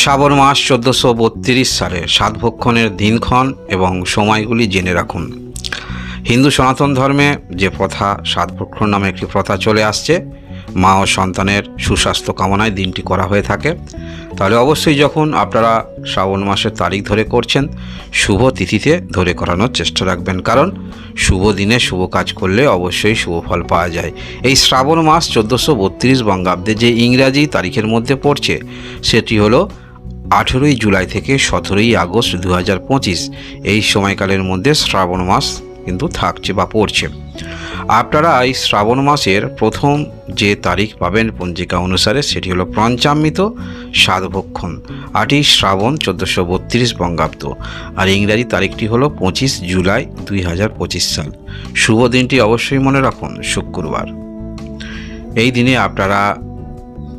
শ্রাবণ মাস চোদ্দোশো বত্রিশ সালে সাতভক্ষণের দিনক্ষণ এবং সময়গুলি জেনে রাখুন। হিন্দু সনাতন ধর্মে যে প্রথা সাতভক্ষণ নামে একটি প্রথা চলে আসছে, মা ও সন্তানের সুস্বাস্থ্য কামনায় দিনটি করা হয়ে থাকে। তাহলে অবশ্যই যখন আপনারা শ্রাবণ মাসের তারিখ ধরে করছেন, শুভ তিথিতে ধরে করানোর চেষ্টা রাখবেন। কারণ শুভ দিনে শুভ কাজ করলে অবশ্যই শুভ ফল পাওয়া যায়। এই শ্রাবণ মাস চোদ্দোশো বত্রিশ বঙ্গাব্দে যে ইংরাজি তারিখের মধ্যে পড়ছে, সেটি হলো আঠেরোই জুলাই থেকে সতেরোই আগস্ট দু হাজার পঁচিশ। এই সময়কালের মধ্যে শ্রাবণ মাস কিন্তু থাকছে বা পড়ছে। আপনারা এই শ্রাবণ মাসের প্রথম যে তারিখ পাবেন পঞ্জিকা অনুসারে সেটি হলো পঞ্চামৃত সাতভক্ষণ আটই শ্রাবণ চোদ্দোশো বত্রিশ বঙ্গাব্দ। আর ইংরাজি তারিখটি হলো পঁচিশ জুলাই দুই হাজার পঁচিশ সাল। শুভ দিনটি অবশ্যই মনে রাখুন, শুক্রবার। এই দিনে আপনারা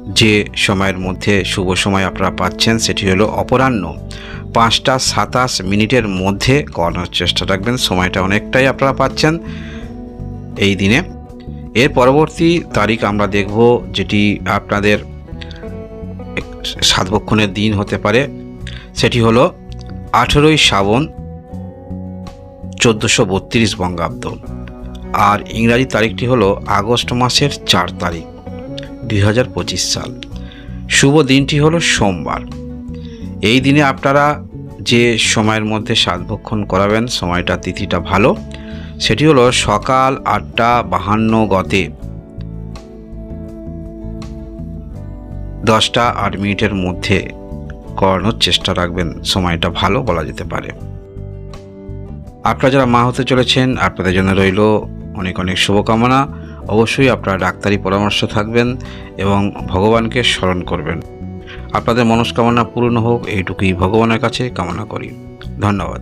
যে সময়ের মধ্যে শুভ সময় আপনারা পাচ্ছেন, সেটি হলো অপরাহ্ন। পাঁচটা সাতাশ মিনিটের মধ্যে করানোর চেষ্টা রাখবেন, সময়টা অনেকটাই আপনারা পাচ্ছেন এই দিনে। এর পরবর্তী তারিখ আমরা দেখব, যেটি আপনাদের সাতবক্ষণের দিন হতে পারে। সেটি হলো আঠেরোই শ্রাবণ চোদ্দোশো বত্রিশ বঙ্গাব্দ। আর ইংরাজি তারিখটি হলো আগস্ট মাসের চার তারিখ। দুই হাজার পঁচিশ সাল। শুভ দিনটি হলো সোমবার। এই দিনে আপনারা যে সময়ের মধ্যে সাতভক্ষণ করাবেন, সময়টা, তিথিটা ভালো, সেটি হলো সকাল আটটা বাহান্ন গতে দশটা আট মিনিটের মধ্যে করানোর চেষ্টা রাখবেন, সময়টা ভালো বলা যেতে পারে। আপনারা যারা মা হতে চলেছেন, আপনাদের জন্য রইল অনেক অনেক শুভকামনা। অবশ্যই আপনারা ডাক্তারি পরামর্শ থাকবেন এবং ভগবানকে স্মরণ করবেন। আপনাদের মনস্কামনা পূর্ণ হোক, এইটুকুই ভগবানের কাছে কামনা করি। ধন্যবাদ।